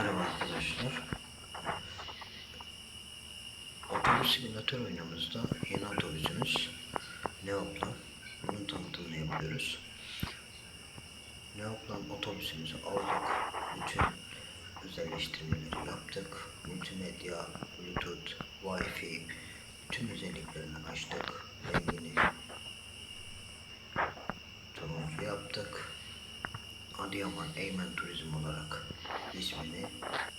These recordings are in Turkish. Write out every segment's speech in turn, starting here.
Merhaba arkadaşlar. Otobüs simülatör oyunumuzda yeni otobüsümüz Neoplan. Bunun tanıtımını yapıyoruz. Neoplan otobüsümüzü aldık. Bütün özelleştirmeleri yaptık. Multimedya, Bluetooth, Wi-Fi bütün özelliklerini açtık. Rengini turuncu yaptık. Adıyaman Eymen Turizm olarak ismini,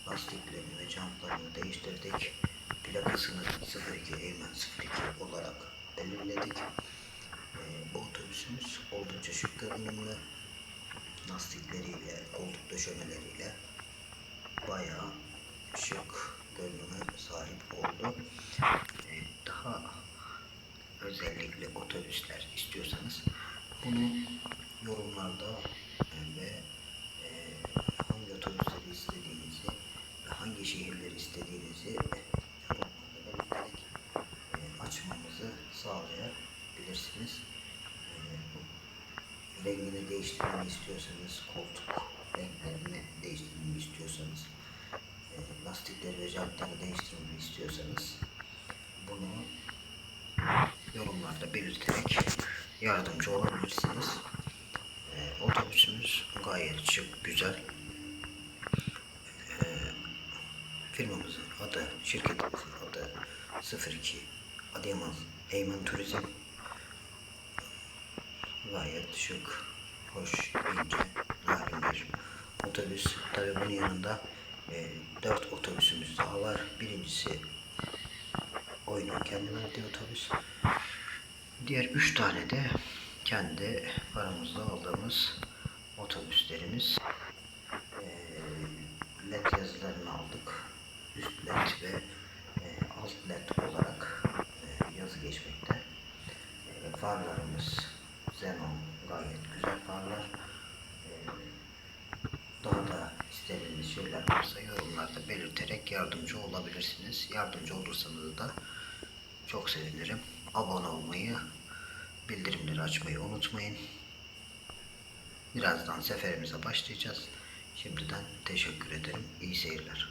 lastiklerini ve jantlarını değiştirdik. Plakasını 02 Eymen 02 olarak belirledik. Ee, bu otobüsümüz oldukça şık görünümlü. Lastikleriyle, koltuk döşemeleriyle bayağı şık görünüme sahip oldu. Ee, daha özellikle otobüsler istiyorsanız bunu yorumlarda e, ve e, hangi otobüsleri istediğinizi ve hangi şehirleri istediğinizi yorumlarda belirterek e, açmamızı sağlayabilirsiniz. E, rengini değiştirmemi istiyorsanız koltuk renklerini değiştirmemi istiyorsanız e, lastikleri ve jantları değiştirmemi istiyorsanız bunu yorumlarda belirterek yardımcı olabilirsiniz. Ee, otobüsümüz gayet şık, güzel. Ee, firmamızın adı, şirketimizin adı 02 Adıyaman Eymen Turizm. Gayet şık, hoş, ince, narin bir otobüs. Tabii bunun yanında e, 4 otobüsümüz daha var. Birincisi oyunun kendi verdiği otobüs. Diğer üç tane de kendi paramızla aldığımız otobüslerimiz. Eee, LED yazılarını aldık. Üst LED ve e, alt LED olarak e, yazı geçmekte. E, farlarımız Xenon gayet güzel farlar. E, daha da istediğiniz şeyler varsa yorumlarda belirterek yardımcı olabilirsiniz. Yardımcı olursanız da çok sevinirim. Abone olmayı, bildirimleri açmayı unutmayın. Birazdan seferimize başlayacağız. Şimdiden teşekkür ederim. İyi seyirler.